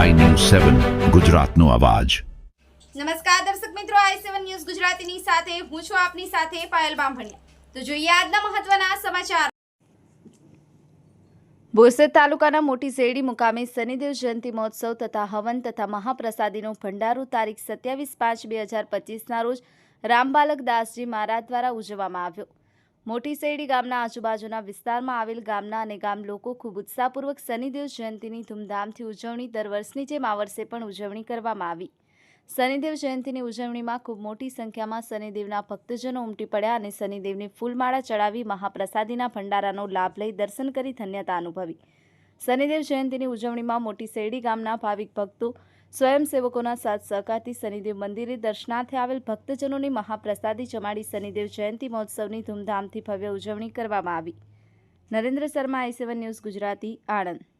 સેવન, ગુજરાતનો અવાજ. નમસ્કાર દર્શક મિત્રો, આઈ સેવન ન્યૂઝ ગુજરાતીની સાથે હું છું આપની સાથે પાયલ બામભણિયા. તો જોઈએ આજના મહત્વના સમાચાર. બોરસદ તાલુકાના મોટી શેરડી મુકામે શનિદેવ જયંતિ મહોત્સવ તથા હવન તથા મહાપ્રસાદીનો ભંડારો તારીખ સત્યાવીસ પાંચ બે હજાર પચીસના રોજ રામબાલક દાસજી મહારાજ દ્વારા ઉજવવામાં આવ્યો. મોટી શેરડી ગામના આજુબાજુના વિસ્તારમાં આવેલ ગામના અને ગામ લોકો ખૂબ ઉત્સાહપૂર્વક શનિદેવ જયંતિની ધૂમધામથી ઉજવણી દર વર્ષની જેમ આ વર્ષે પણ ઉજવણી કરવામાં આવી. શનિદેવ જયંતિની ઉજવણીમાં ખૂબ મોટી સંખ્યામાં શનિદેવના ભક્તજનો ઉમટી પડ્યા અને શનિદેવની ફૂલમાળા ચડાવી મહાપ્રસાદીના ભંડારાનો લાભ લઈ દર્શન કરી ધન્યતા અનુભવી. શનિદેવ જયંતિની ઉજવણીમાં મોટી શેરડી ગામના ભાવિક ભક્તો સ્વયંસેવકોના સાથ સહકારથી શનિદેવ મંદિરે દર્શનાર્થે આવેલ ભક્તજનોની મહાપ્રસાદી જમાડી શનિદેવ જયંતિ મહોત્સવની ધૂમધામથી ભવ્ય ઉજવણી કરવામાં આવી. Narendra Sharma, I seven news Gujarati, Anand.